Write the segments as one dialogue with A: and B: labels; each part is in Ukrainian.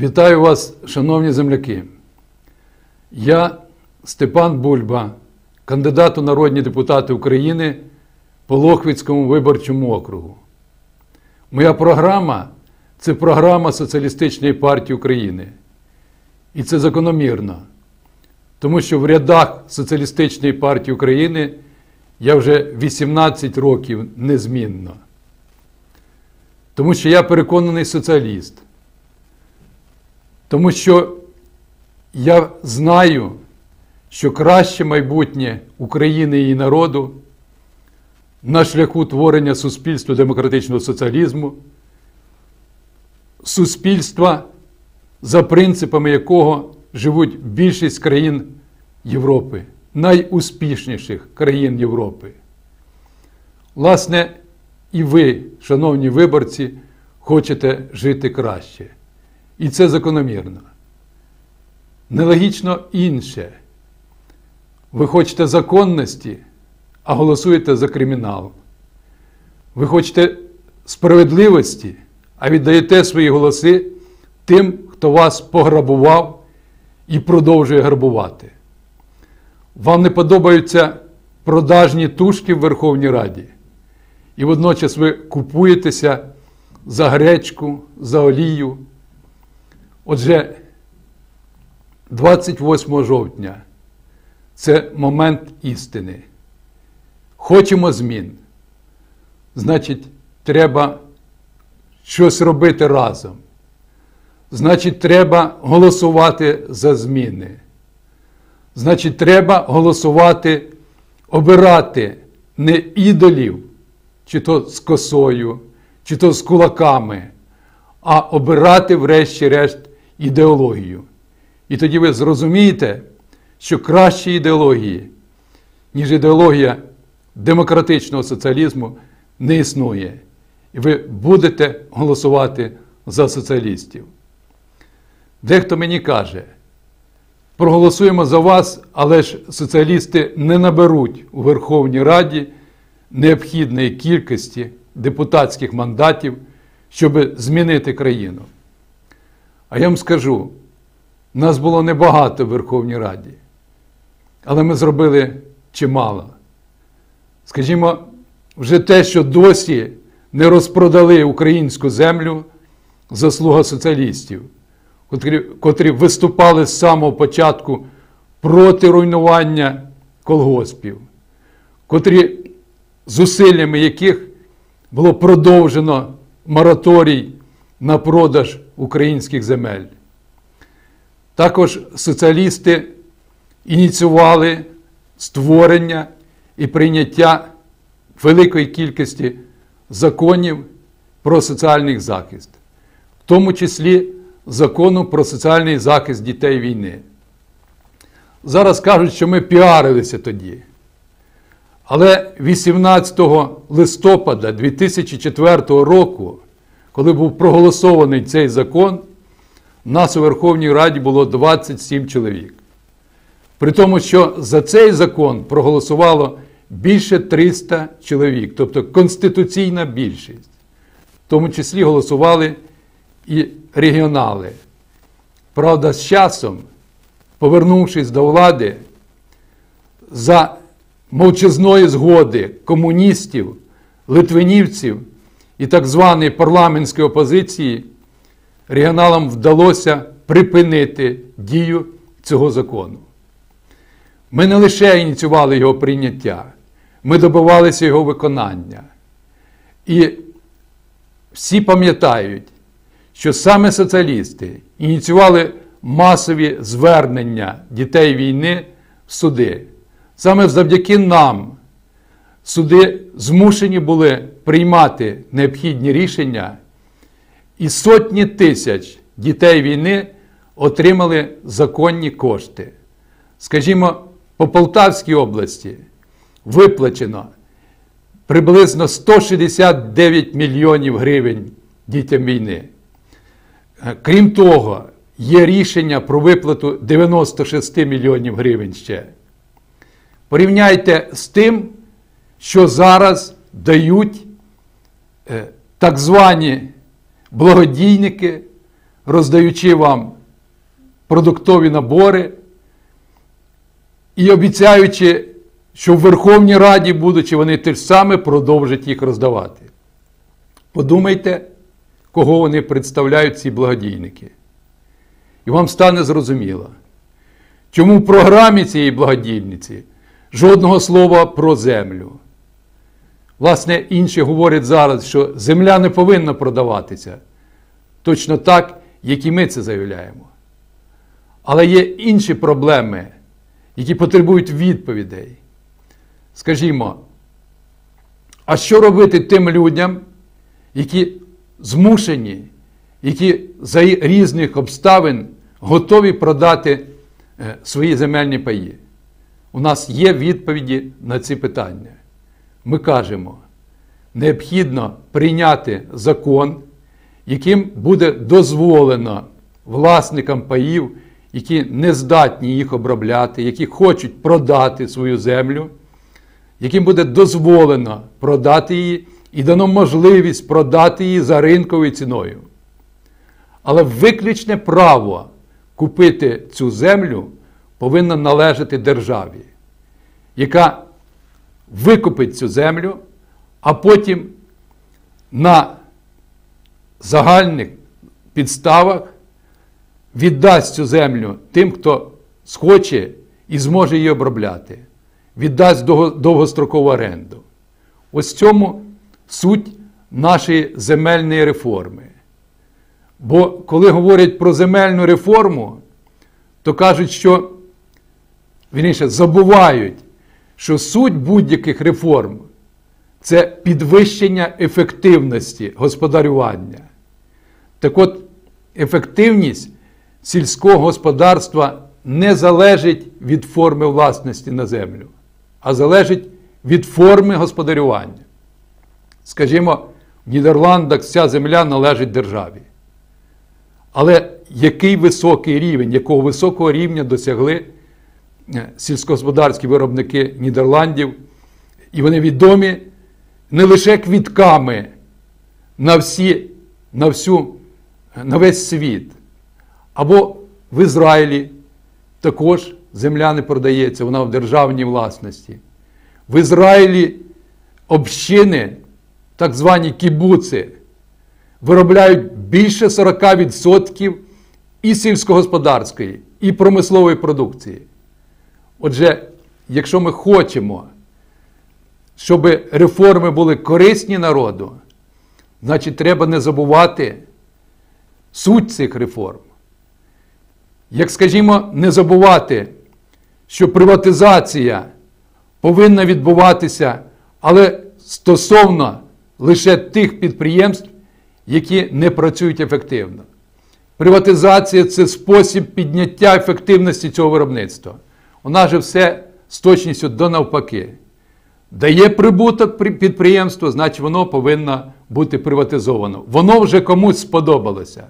A: Вітаю вас, шановні земляки. Я Степан Бульба, кандидат у народні депутати України по Лохвицькому виборчому округу. Моя програма це програма Соціалістичної партії України. І це закономірно, тому що в рядах Соціалістичної партії України я вже 18 років незмінно. Тому що я переконаний соціаліст. Тому що я знаю, що краще майбутнє України і народу на шляху творення суспільства демократичного соціалізму, суспільства, за принципами якого живуть більшість країн Європи, найуспішніших країн Європи. Власне, і ви, шановні виборці, хочете жити краще. І це закономірно. Нелогічно інше. Ви хочете законності, а голосуєте за кримінал. Ви хочете справедливості, а віддаєте свої голоси тим, хто вас пограбував і продовжує грабувати. Вам не подобаються продажні тушки в Верховній Раді, і водночас ви купуєтеся за гречку, за олію. Отже, 28 жовтня це момент істини. Хочемо змін. Значить, треба щось робити разом. Значить, треба голосувати за зміни. Значить, треба голосувати, обирати не ідолів, чи то з косою, чи то з кулаками, а обирати, врешті-решт, ідеологію. І тоді ви зрозумієте, що кращі ідеології, ніж ідеологія демократичного соціалізму, не існує. І ви будете голосувати за соціалістів. Дехто мені каже, проголосуємо за вас, але ж соціалісти не наберуть у Верховній Раді необхідної кількості депутатських мандатів, щоб змінити країну. А я вам скажу, нас було небагато в Верховній Раді, але ми зробили чимало. Скажімо, вже те, що досі не розпродали українську землю, заслуга соціалістів, котрі, котрі виступали з самого початку проти руйнування колгоспів, котрі зусиллями яких було продовжено мораторій на продаж українських земель. Також соціалісти ініціювали створення і прийняття великої кількості законів про соціальний захист, в тому числі закону про соціальний захист дітей війни. Зараз кажуть, що ми піарилися тоді. Але 18 листопада 2004 року, коли був проголосований цей закон, нас у Верховній Раді було 27 чоловік. При тому, що за цей закон проголосувало більше 300 чоловік, тобто конституційна більшість. В тому числі голосували і регіонали. Правда, з часом, повернувшись до влади, за мовчазної згоди комуністів, литвинівців і так званої парламентської опозиції, регіоналам вдалося припинити дію цього закону. Ми не лише ініціювали його прийняття, ми добивалися його виконання. І всі пам'ятають, що саме соціалісти ініціювали масові звернення дітей війни в суди. Саме завдяки нам суди змушені були приймати необхідні рішення, і сотні тисяч дітей війни отримали законні кошти. Скажімо, по Полтавській області виплачено приблизно 169 мільйонів гривень дітям війни. Крім того, є рішення про виплату 96 мільйонів гривень ще. Порівняйте з тим, що зараз дають так звані благодійники роздаючи вам продуктові набори і обіцяючи, що в Верховній Раді, будучи, вони те ж саме продовжать їх роздавати. Подумайте, кого вони представляють, ці благодійники. І вам стане зрозуміло, чому в програмі цієї благодійниці жодного слова про землю. Власне, інші говорять зараз, що земля не повинна продаватися. Точно так, як і ми це заявляємо. Але є інші проблеми, які потребують відповідей. Скажімо, а що робити тим людям, які змушені, які за різних обставин готові продати е, свої земельні паї? У нас є відповіді на ці питання. Ми кажемо, необхідно прийняти закон, яким буде дозволено власникам паїв, які не здатні їх обробляти, які хочуть продати свою землю, яким буде дозволено продати її і дано можливість продати її за ринковою ціною. Але виключне право купити цю землю повинно належати державі, яка викупить цю землю, а потім на загальних підставах віддасть цю землю тим, хто схоче і зможе її обробляти, віддасть довгострокову оренду. Ось в цьому суть нашої земельної реформи. Бо коли говорять про земельну реформу, то кажуть, що вірніше, забувають, що суть будь-яких реформ це підвищення ефективності господарювання. Так от, ефективність сільського господарства не залежить від форми власності на землю, а залежить від форми господарювання. Скажімо, в Нідерландах вся земля належить державі. Але який високий рівень, якого високого рівня досягли сільськогосподарські виробники Нідерландів, і вони відомі не лише квітками на всі, на, всю, на весь світ, або в Ізраїлі також земля не продається, вона в державній власності. В Ізраїлі общини, так звані кібуци, виробляють більше 40% і сільськогосподарської, і промислової продукції. Отже, якщо ми хочемо, щоб реформи були корисні народу, значить треба не забувати суть цих реформ. Як скажімо, не забувати, що приватизація повинна відбуватися, але стосовно лише тих підприємств, які не працюють ефективно. Приватизація це спосіб підняття ефективності цього виробництва. У нас же все з точністю до навпаки. Дає прибуток підприємство, значить воно повинно бути приватизовано. Воно вже комусь сподобалося.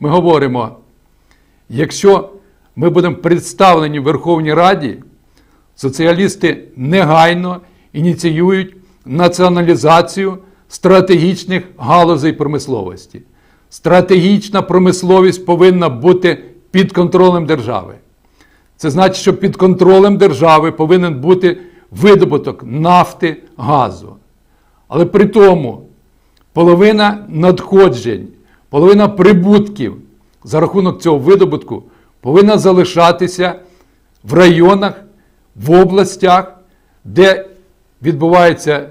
A: Ми говоримо, якщо ми будемо представлені в Верховній Раді, соціалісти негайно ініціюють націоналізацію стратегічних галузей промисловості. Стратегічна промисловість повинна бути під контролем держави. Це значить, що під контролем держави повинен бути видобуток нафти, газу. Але при тому половина надходжень, половина прибутків за рахунок цього видобутку повинна залишатися в районах, в областях, де відбувається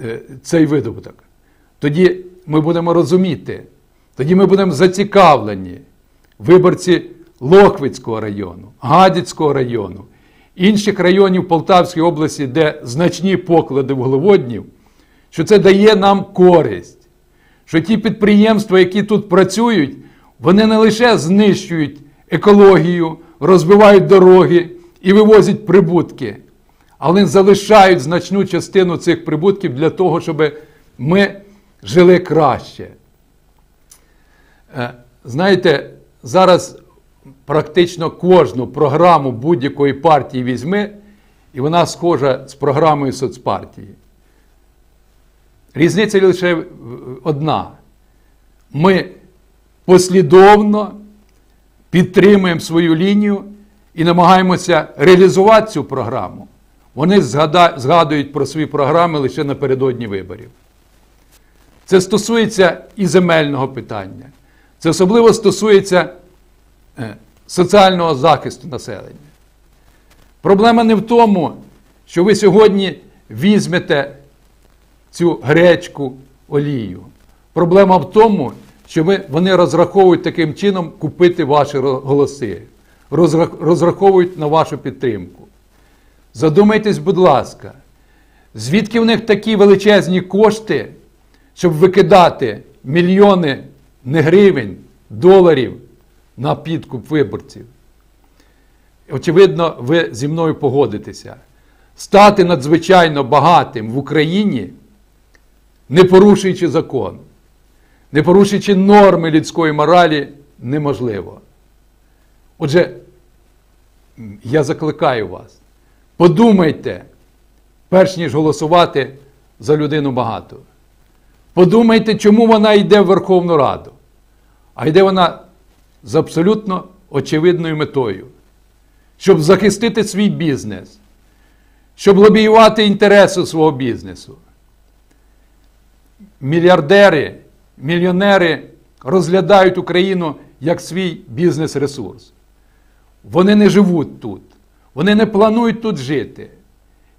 A: е, цей видобуток. Тоді ми будемо розуміти, тоді ми будемо зацікавлені, виборці Лохвицького району, Гадяцького району, інших районів Полтавської області, де значні поклади вуглеводнів, що це дає нам користь. Що ті підприємства, які тут працюють, вони не лише знищують екологію, розбивають дороги і вивозять прибутки, але залишають значну частину цих прибутків для того, щоб ми жили краще. Е, знаєте, зараз практично кожну програму будь-якої партії візьми, і вона схожа з програмою соцпартії. Різниця лише одна. Ми послідовно підтримуємо свою лінію і намагаємося реалізувати цю програму. Вони згадують про свої програми лише напередодні виборів. Це стосується і земельного питання. Це особливо стосується е, соціального захисту населення. Проблема не в тому, що ви сьогодні візьмете цю гречку олію. Проблема в тому, що ви, вони розраховують таким чином купити ваші голоси, розрах- розраховують на вашу підтримку. Задумайтесь, будь ласка, звідки в них такі величезні кошти, щоб викидати мільйони не гривень, доларів на підкуп виборців? Очевидно, ви зі мною погодитеся. Стати надзвичайно багатим в Україні, не порушуючи закон, не порушуючи норми людської моралі, неможливо. Отже, я закликаю вас, подумайте, перш ніж голосувати за людину багату. Подумайте, чому вона йде в Верховну Раду. А йде вона з абсолютно очевидною метою, щоб захистити свій бізнес, щоб лобіювати інтереси свого бізнесу. Мільярдери, мільйонери розглядають Україну як свій бізнес-ресурс. Вони не живуть тут, вони не планують тут жити.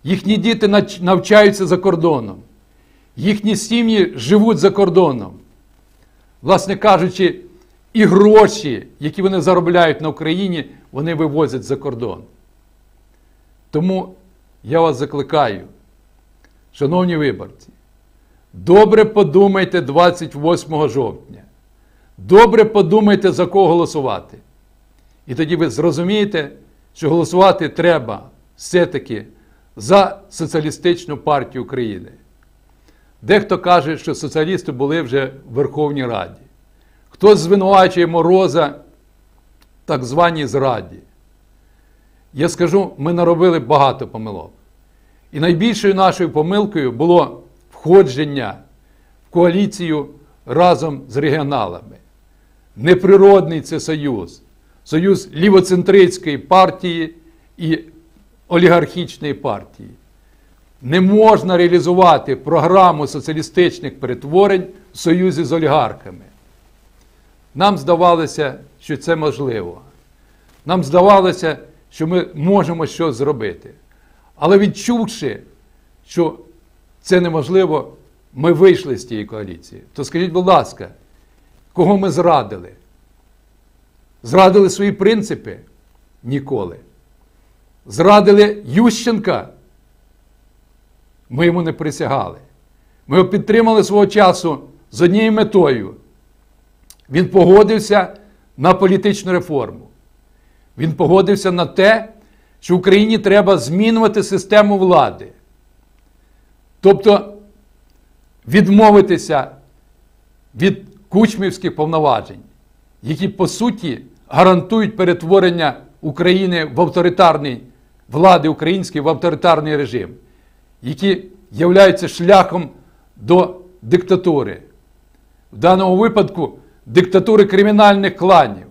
A: Їхні діти навчаються за кордоном, їхні сім'ї живуть за кордоном. Власне кажучи, і гроші, які вони заробляють на Україні, вони вивозять за кордон. Тому я вас закликаю, шановні виборці, добре подумайте 28 жовтня. Добре подумайте, за кого голосувати. І тоді ви зрозумієте, що голосувати треба все-таки за Соціалістичну партію України. Дехто каже, що соціалісти були вже в Верховній Раді. Хтось звинувачує Мороза так званій зраді. Я скажу, ми наробили багато помилок. І найбільшою нашою помилкою було входження в коаліцію разом з регіоналами. Неприродний це союз, союз лівоцентристської партії і олігархічної партії. Не можна реалізувати програму соціалістичних перетворень в союзі з олігархами. Нам здавалося, що це можливо. Нам здавалося, що ми можемо щось зробити. Але відчувши, що це неможливо, ми вийшли з тієї коаліції. То скажіть, будь ласка, кого ми зрадили? Зрадили свої принципи? Ніколи. Зрадили Ющенка? Ми йому не присягали. Ми його підтримали свого часу з однією метою. Він погодився на політичну реформу. Він погодився на те, що Україні треба змінювати систему влади. Тобто відмовитися від кучмівських повноважень, які по суті гарантують перетворення України в авторитарний влади української в авторитарний режим, які являються шляхом до диктатури. В даному випадку диктатури кримінальних кланів.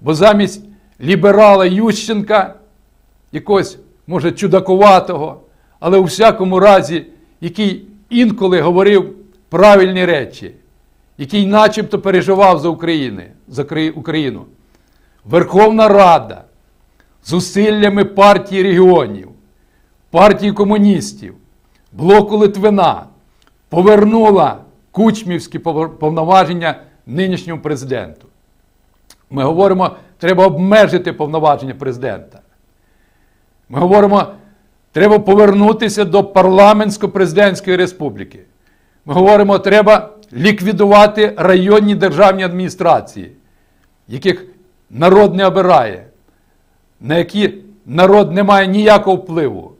A: Бо замість ліберала Ющенка, якогось, може, чудакуватого, але у всякому разі, який інколи говорив правильні речі, який начебто переживав за Україну, за Україну. Верховна Рада зусиллями партії регіонів, партії комуністів, блоку Литвина повернула кучмівські повноваження нинішньому президенту. Ми говоримо, треба обмежити повноваження президента. Ми говоримо, треба повернутися до парламентсько-президентської республіки. Ми говоримо, треба ліквідувати районні державні адміністрації, яких народ не обирає, на які народ не має ніякого впливу.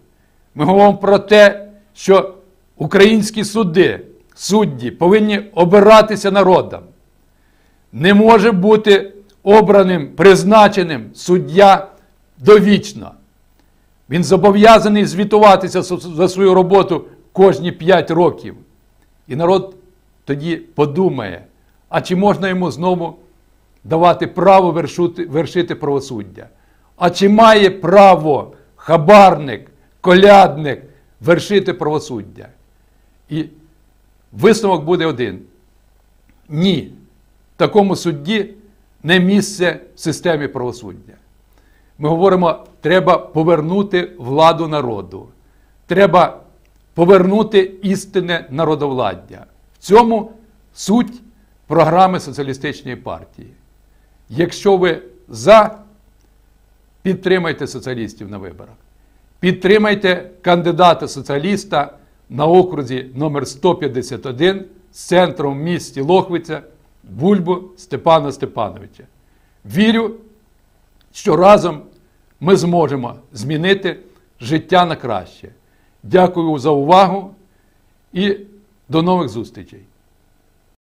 A: Ми говоримо про те, що українські суди, судді повинні обиратися народом. Не може бути обраним, призначеним суддя довічно. Він зобов'язаний звітуватися за свою роботу кожні 5 років. І народ тоді подумає, а чи можна йому знову давати право вершути, вершити правосуддя. А чи має право хабарник, колядник вершити правосуддя? І висновок буде один: ні, такому судді не місце в системі правосуддя. Ми говоримо, треба повернути владу народу. Треба повернути істинне народовладдя. В цьому суть програми соціалістичної партії. Якщо ви за, підтримайте соціалістів на виборах. Підтримайте кандидата соціаліста на окрузі номер 151 з центром в місті Лохвиця Бульбу Степана Степановича. Вірю, що разом ми зможемо змінити життя на краще. Дякую за увагу і до нових зустрічей!